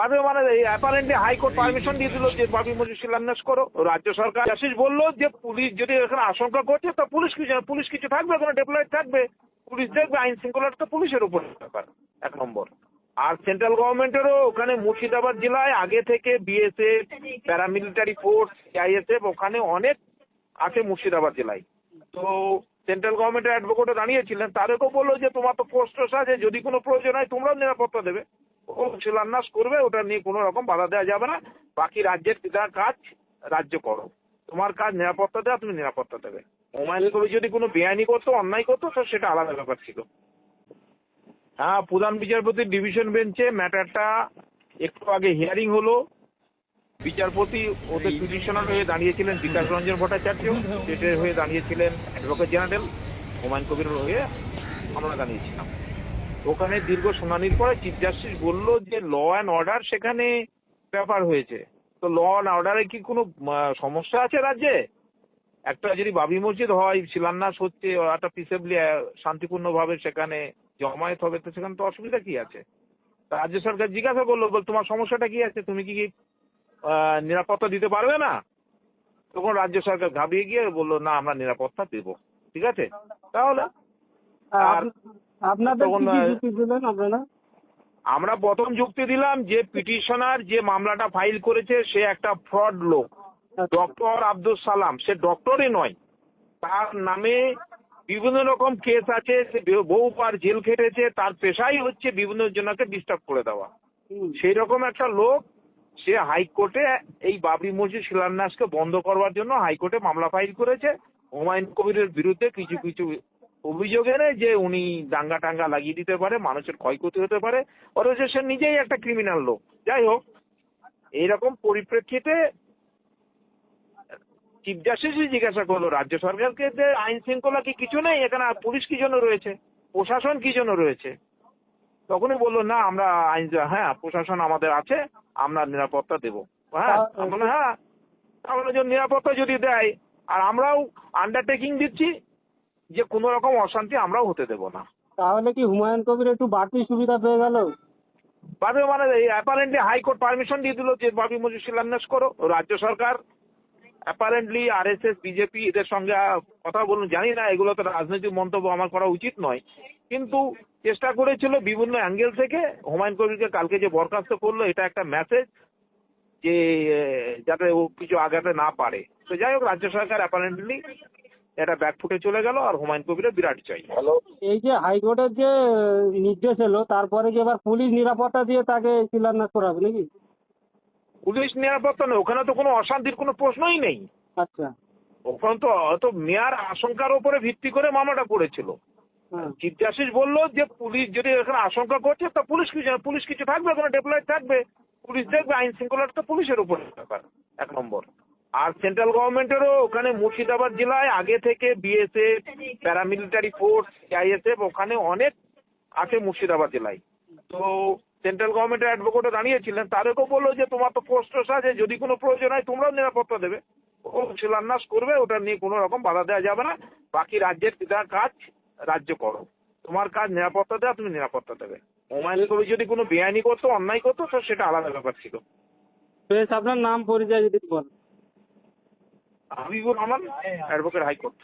পাবে মানে apparently high court permission দিয়ে দিল যে মসজিদ শিলান্যাস করো রাজ্য সরকার বলল যে পুলিশ যদি এখানে আশঙ্কা করছে তো পুলিশ কিছু পুলিশ কিছু থাকবে ওখানে ডেপ্লয়েড থাকবে। পুলিশ দেখবে আইন শৃঙ্খলাটা তো পুলিশের উপর ব্যাপার এক নম্বর। আর সেন্ট্রাল গভর্নমেন্টেরও ওখানে মুর্শিদাবাদ জেলায় আগে থেকে বিএসএফ প্যারামিলিটারি ফোর্স আইএসএফ ওখানে অনেক আছে মুর্শিদাবাদ জেলায়। তো সেন্ট্রাল গভর্নমেন্টের অ্যাডভোকেটও দাঁড়িয়েছিলেন তাদেরকেও বলল যে তোমার তো পোস্ট আছে যদি কোনো প্রয়োজন হয় তোমরাও নিরাপত্তা দেবে। ও শিলান্যাস করবে, ওটা নিয়ে কোনো রকম বাধা দেওয়া যাবে না। বাকি রাজ্যের যা কাজ রাজ্য করো। তোমার কাজ নিরাপত্তা দেওয়া তুমি নিরাপত্তা দেবে হুমায়ুন কবির যদি কোনো বেআইনি করতো, অন্যায় করতো সেটা আলাদা ব্যাপার ছিল। হ্যাঁ প্রধান বিচারপতির ডিভিশন বেঞ্চে ম্যাটারটা একটু আগে হিয়ারিং হলো। বিচারপতি ওদের পিটিশনার হয়ে দাঁড়িয়েছিলেন বিকাশ রঞ্জন ভট্টাচার্য স্টেটের হয়ে দাঁড়িয়েছিলেন অ্যাডভোকেট জেনারেল হুমায়ুন কবির হয়ে আমরা দাঁড়িয়েছিলাম। ওখানে দীর্ঘ শুনানির পরে চিফ জাস্টিস বলল যে ল অ্যান্ড অর্ডার সেখানে ব্যাপার হয়েছে। তো ল অ্যান্ড অর্ডারে কি কোনো সমস্যা আছে রাজ্যে? একটা যদি বাবি মসজিদ হয় শিলান্যাস হচ্ছে একটা পিসেবলি শান্তিপূর্ণভাবে সেখানে জমায়েত হবে তো সেখানে তো অসুবিধা কি আছে? রাজ্য সরকার জিজ্ঞাসা করল বল তোমার সমস্যাটা কি আছে? তুমি কি নিরাপত্তা দিতে পারবে না? তখন রাজ্য সরকার ঘাবিয়ে গিয়ে বলল না আমরা নিরাপত্তা দেবো। ঠিক আছে? তাহলে আর আপনাদের যুক্তি দিলেন আপনারা? আমরা প্রথম যুক্তি দিলাম যে পিটিশনার যে মামলাটা ফাইল করেছে সে একটা ফ্রড লোক। ডক্টর আব্দুল সালাম। সে ডক্টরই নয়। তার নামে বিভিন্ন রকম কেস আছে সে বহুবার জেল খেটেছে তার পেশাই হচ্ছে বিভিন্ন জনকে ডিস্টার্ব করে দেওয়া। সেই রকম একটা লোক সে হাইকোর্টে এই বাবরি মসজিদ শিলান্যাসকে বন্ধ করবার জন্য হাইকোর্টে মামলা ফাইল করেছে। হুমায়ুন কবিরের বিরুদ্ধে কিছু কিছু অভিযোগ এনে যে উনি দাঙ্গা টাঙ্গা লাগিয়ে দিতে পারে মানুষের ক্ষয়ক্ষতি হতে পারে অথচ সে নিজেই একটা ক্রিমিনাল লোক। যাই হোক এইরকম পরিপ্রেক্ষিতে চিফ জাস্টিসই জিজ্ঞাসা করল রাজ্য সরকারকে যে আইন শৃঙ্খলা কি কিছু নেই? এখানে পুলিশ কি জন্য রয়েছে? প্রশাসন কি জন্য রয়েছে? তখনই বলল না আমরা আইন হ্যাঁ প্রশাসন আমাদের আছে আমরা নিরাপত্তা দেবো। হ্যাঁ হ্যাঁ আমরা নিরাপত্তা যদি দেয় আর আমরাও আন্ডারটেকিং দিচ্ছি যে কোনো রকম অশান্তি আমরাও হতে দেবো না। তাহলে কি হুমায়ুন কবির একটু বাড়তি সুবিধা পেয়ে গেল? পাবে মানে অ্যাপারেন্টলি হাইকোর্ট পারমিশন দিয়ে দিল যে বাবরি মসজিদ শিলান্যাস করো রাজ্য সরকার। অ্যাপারেন্টলি আরএসএস বিজেপি এদের সঙ্গে কথা বলুন জানি না এগুলো তো রাজনৈতিক মন্তব্য আমার করা উচিত নয়। কিন্তু চেষ্টা করেছিল বিভিন্ন অ্যাঙ্গেল থেকে হুমায়ুন কবিরকে কালকে যে বরখাস্ত করল এটা একটা মেসেজ যে যাতে ও কিছু আগাতে না পারে। তো যাই হোক রাজ্য সরকার অ্যাপারেন্টলি এটা ব্যাকফুটে চলে গেল আর হুমায়ুন কবিরের বিরাট চাই। এই যে হাইকোর্টের যে নির্দেশ এলো তারপরে কি এবার পুলিশ নিরাপত্তা দিয়ে তাকে শিলান্যাস করা হবে নাকি? পুলিশ নিরাপত্তা নেই ওখানে তো কোনো অশান্তির কোনো প্রশ্নই নেই। আচ্ছা। ওখানে তো তো মেয়ার আশঙ্কার উপরে ভিত্তি করে মামলাটা পড়েছিল হ্যাঁ। চিফ জাস্টিস বলল যে পুলিশ যদি এখানে আশঙ্কা করছে তা পুলিশ কিছু পুলিশ কিছু থাকবে? ওখানে ডেপ্লয়েড থাকবে। পুলিশ দেখবে আইন শৃঙ্খলাটা তো পুলিশের উপর ব্যাপার এক নম্বর। আর সেন্ট্রাল গভর্নমেন্টেরও ওখানে মুর্শিদাবাদ জেলায় আগে থেকে বিএসএফ প্যারামিলিটারি ফোর্স আইএসএফ ওখানে অনেক আছে মুর্শিদাবাদ জেলায়। তো সেন্ট্রাল গভর্নমেন্টের অ্যাডভোকেটও দাঁড়িয়েছিলেন তাদেরকেও বলল যে তোমার তো পোস্ট আছে, যদি কোনো প্রয়োজন হয় তোমরাও নিরাপত্তা দেবে। ও শিলান্যাস করবে, ওটা নিয়ে কোনো রকম বাধা দেওয়া যাবে না। বাকি রাজ্যের যা কাজ রাজ্য করো। তোমার কাজ নিরাপত্তা দেওয়া, তুমি নিরাপত্তা দেবে। হুমায়ুন কবির যদি কোনো বেআইনি করতো, অন্যায় করতো সেটা আলাদা ব্যাপার ছিল। আপনার নাম পরিচয় যদি বলেন। Habibur Rahman advocate high court.